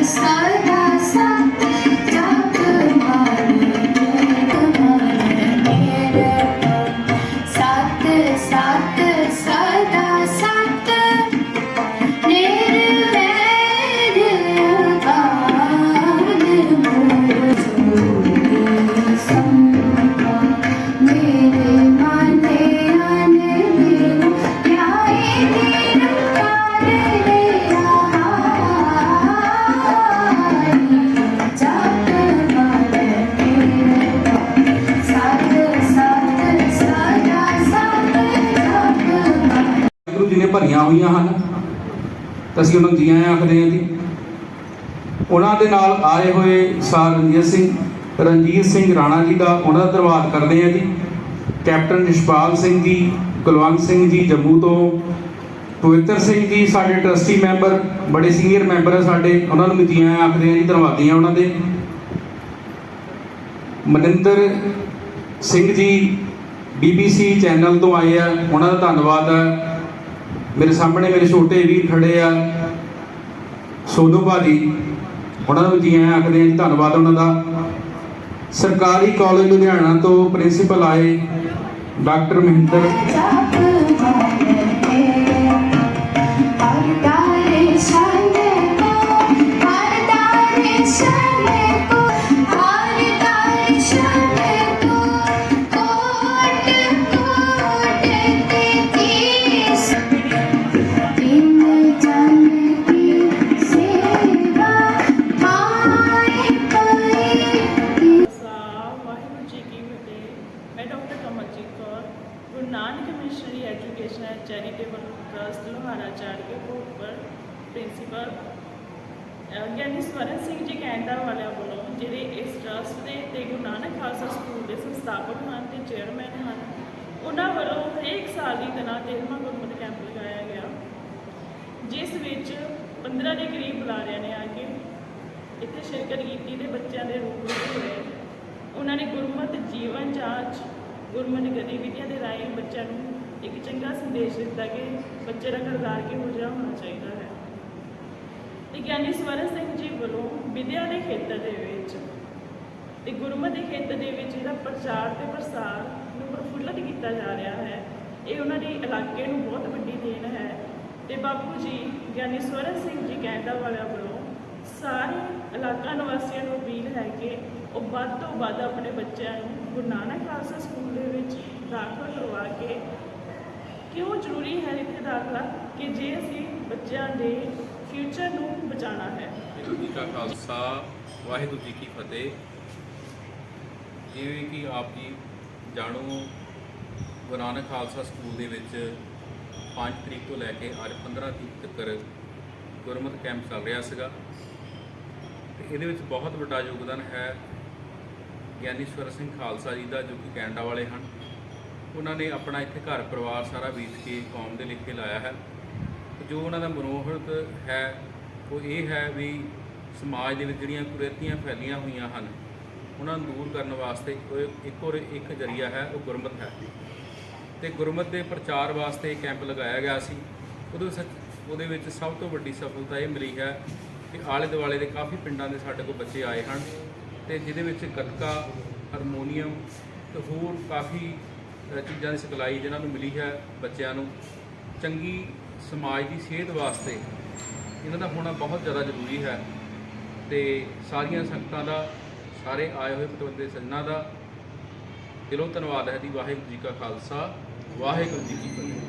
the sky. ਜੀ ਨੇ ਭਰੀਆਂ ਹੋਈਆਂ ਹਨ, ਤਾਂ ਅਸੀਂ ਉਹਨਾਂ ਨੂੰ ਜੀਆਂ ਆਖਦੇ ਹਾਂ ਜੀ। ਉਹਨਾਂ ਦੇ ਨਾਲ ਆਏ ਹੋਏ ਸਾਰ ਰਣਜੀਤ ਸਿੰਘ ਰਣਜੀਤ ਸਿੰਘ ਰਾਣਾ ਜੀ ਦਾ ਉਹਨਾਂ ਦਾ ਧੰਨਵਾਦ ਕਰਦੇ ਹਾਂ ਜੀ। ਕੈਪਟਨ ਨਿਸ਼ਪਾਲ ਸਿੰਘ ਜੀ, ਕੁਲਵੰਤ ਸਿੰਘ ਜੀ ਜੰਮੂ ਤੋਂ, ਪਵਿੱਤਰ ਸਿੰਘ ਜੀ ਸਾਡੇ ਟਰਸਟੀ ਮੈਂਬਰ ਬੜੇ ਸੀਨੀਅਰ ਮੈਂਬਰ ਹੈ ਸਾਡੇ, ਉਹਨਾਂ ਨੂੰ ਵੀ ਜੀਆਂ ਆਖਦੇ ਹਾਂ ਜੀ ਧੰਨਵਾਦੀ ਹਾਂ ਉਹਨਾਂ ਦੇ। ਮਨਿੰਦਰ ਸਿੰਘ ਜੀ BBC ਚੈਨਲ ਤੋਂ ਆਏ ਆ, ਉਹਨਾਂ ਦਾ ਧੰਨਵਾਦ ਹੈ ਮੇਰੇ ਸਾਹਮਣੇ ਮੇਰੇ ਛੋਟੇ ਵੀਰ ਖੜੇ ਆ। ਸੋਨੂ ਭਾਜੀ, ਉਹਨਾਂ ਨੂੰ ਵੀ ਜੀ ਆਇਆਂ ਆਖਦੇ ਆ ਜੀ ਧੰਨਵਾਦ ਉਹਨਾਂ ਦਾ। ਸਰਕਾਰੀ ਕਾਲਜ ਲੁਧਿਆਣਾ ਤੋਂ ਪ੍ਰਿੰਸੀਪਲ ਆਏ doctor Mahinder. Nanak missionary education and charitable trust Lohara principal Giani Swaran Singh ji Canada ਵਾਲਿਆਂ ਵੱਲੋਂ, ਜਿਹੜੇ ਇਸ ਟਰਸਟ ਦੇ ਤੇ ਗੁਰੂ ਨਾਨਕ ਖਾਲਸਾ ਸਕੂਲ ਦੇ ਸੰਸਥਾਪਕ ਹਨ ਤੇ ਚੇਅਰਮੈਨ ਹਨ, ਉਹਨਾਂ ਵੱਲੋਂ ਹਰੇਕ ਸਾਲ ਦੀ ਤਰ੍ਹਾਂ ਤੇਰਵਾਂ ਗੁਰਮਤਿ ਕੈਂਪ ਲਗਾਇਆ ਗਿਆ, ਜਿਸ ਵਿੱਚ 15 ਦੇ ਕਰੀਬ ਬੁਲਾਰਿਆਂ ਨੇ ਆ ਕੇ ਇੱਥੇ ਸ਼ਿਰਕਤ ਕੀਤੀ ਤੇ ਬੱਚਿਆਂ ਦੇ ਰੂਪ ਵਿੱਚ ਹੋਏ। ਉਹਨਾਂ ਨੇ ਗੁਰਮਤਿ ਜੀਵਨ ਜਾਂਚ ਗੁਰਮਤਿ ਗਤੀਵਿਧੀਆਂ ਦੇ ਰਾਹੀਂ ਬੱਚਿਆਂ ਨੂੰ ਇੱਕ ਚੰਗਾ ਸੰਦੇਸ਼ ਦਿੱਤਾ ਕਿ ਬੱਚੇ ਦਾ ਕਰਦਾਰ ਕਿਹੋ ਜਿਹਾ ਹੋਣਾ ਚਾਹੀਦਾ ਹੈ। ਤੇ ਗਿਆਨੀ ਸਵਰਨ ਸਿੰਘ ਜੀ ਵੱਲੋਂ ਵਿਦਿਆ ਦੇ ਖੇਤਰ ਦੇ ਵਿੱਚ ਤੇ ਗੁਰਮਤਿ ਦੇ ਖੇਤਰ ਦੇ ਵਿੱਚ ਜਿਹੜਾ ਪ੍ਰਚਾਰ ਤੇ ਪ੍ਰਸਾਰ ਨੂੰ ਪ੍ਰਫੁੱਲਤ ਕੀਤਾ ਜਾ ਰਿਹਾ ਹੈ, ਇਹ ਉਹਨਾਂ ਦੇ ਇਲਾਕੇ ਨੂੰ ਬਹੁਤ ਵੱਡੀ ਦੇਣ ਹੈ। ਤੇ ਬਾਪੂ ਜੀ ਗਿਆਨੀ ਸਵਰਨ ਸਿੰਘ ਜੀ, ਕੈਨੇਡਾ ਵਾਲਿਆਂ ਵੱਲੋਂ ਸਾਰੇ ਇਲਾਕਾ ਨਿਵਾਸੀਆਂ ਨੂੰ ਅਪੀਲ ਹੈ ਕਿ ਉਹ ਵੱਧ ਤੋਂ ਵੱਧ ਆਪਣੇ ਬੱਚਿਆਂ ਨੂੰ ਗੁਰੂ ਨਾਨਕ ਖਾਲਸਾ ਸਕੂਲ ਦੇ ਵਿੱਚ ਦਾਖਲ ਕਰਵਾ ਕੇ ਕਿਉਂ ਜ਼ਰੂਰੀ ਹੈ ਇੱਥੇ ਦਾਖਲਾ? ਕਿ ਜੇ ਅਸੀਂ ਬੱਚਿਆਂ ਦੇ ਫਿਊਚਰ ਨੂੰ ਬਚਾਉਣਾ ਹੈ। ਵਾਹਿਗੁਰੂ ਜੀ ਕਾ ਖਾਲਸਾ, ਵਾਹਿਗੁਰੂ ਜੀ ਕੀ ਫਤਿਹ। ਜਿਵੇਂ ਕਿ ਆਪ ਜੀ ਜਾਣੋ, ਗੁਰੂ ਨਾਨਕ ਖਾਲਸਾ ਸਕੂਲ ਦੇ ਵਿੱਚ 5 ਤਰੀਕ ਤੋਂ ਲੈ ਕੇ ਅੱਜ 15 ਤਰੀਕ ਤੱਕ ਗੁਰਮਤਿ ਕੈਂਪ ਚੱਲ ਰਿਹਾ ਸੀਗਾ। ਇਹਦੇ ਵਿੱਚ ਬਹੁਤ ਵੱਡਾ ਯੋਗਦਾਨ ਹੈ ਗਿਆਨੀਸ਼ਵਰ ਸਿੰਘ ਖਾਲਸਾ ਜੀ ਦਾ, ਜੋ ਕਿ ਕੈਨੇਡਾ ਵਾਲੇ ਹਨ। ਉਹਨਾਂ ਨੇ ਆਪਣਾ ਇੱਥੇ ਘਰ ਪਰਿਵਾਰ ਸਾਰਾ ਵੇਚ ਕੇ ਕੌਮ ਦੇ ਲਿਖੇ ਲਾਇਆ ਹੈ। ਜੋ ਉਹਨਾਂ ਦਾ ਮਨੋਹਰਤ ਹੈ, ਉਹ ਇਹ ਹੈ ਵੀ ਸਮਾਜ ਦੇ ਵਿੱਚ ਜਿਹੜੀਆਂ ਕੁਰੀਤੀਆਂ ਫੈਲੀਆਂ ਹੋਈਆਂ ਹਨ, ਉਹਨਾਂ ਨੂੰ ਦੂਰ ਕਰਨ ਵਾਸਤੇ ਇੱਕ ਔਰ ਇੱਕ ਜਰੀਆ ਹੈ, ਉਹ ਗੁਰਮਤ ਹੈ। ਤੇ ਗੁਰਮਤ ਦੇ ਪ੍ਰਚਾਰ ਵਾਸਤੇ ਕੈਂਪ ਲਗਾਇਆ ਗਿਆ ਸੀ। ਉਹਦੇ ਵਿੱਚ ਉਹਦੇ ਵਿੱਚ ਸਭ ਤੋਂ ਵੱਡੀ ਸਫਲਤਾ ਇਹ ਮਿਲੀ ਹੈ ਕਿ ਆਲੇ ਦੁਆਲੇ ਦੇ ਕਾਫੀ ਪਿੰਡਾਂ ਦੇ ਸਾਡੇ ਕੋਲ ਬੱਚੇ ਆਏ ਹਨ ਤੇ ਜਿਹਦੇ ਵਿੱਚ ਗੱਤਕਾ, ਹਾਰਮੋਨੀਅਮ ਤੇ ਹੋਰ ਕਾਫੀ ਚੀਜ਼ਾਂ ਦੀ ਸਿਖਲਾਈ ਜਿਹਨਾਂ ਨੂੰ ਮਿਲੀ ਹੈ ਬੱਚਿਆਂ ਨੂੰ। ਚੰਗੀ ਸਮਾਜ ਦੀ ਸਿਹਤ ਵਾਸਤੇ ਇਹਨਾਂ ਦਾ ਹੋਣਾ ਬਹੁਤ ਜ਼ਿਆਦਾ ਜ਼ਰੂਰੀ ਹੈ ਤੇ ਸਾਰੀਆਂ ਸੰਗਤਾਂ ਦਾ, ਸਾਰੇ ਆਏ ਹੋਏ ਪਤਵੰਤੇ ਸੱਜਣਾ ਦਾ ਦਿਲੋਂ ਧੰਨਵਾਦ ਹੈ ਜੀ ਵਾਹਿਗੁਰੂ ਜੀ ਕਾ ਖਾਲਸਾ, ਵਾਹਿਗੁਰੂ ਜੀ ਕੀ ਫਤਿਹ।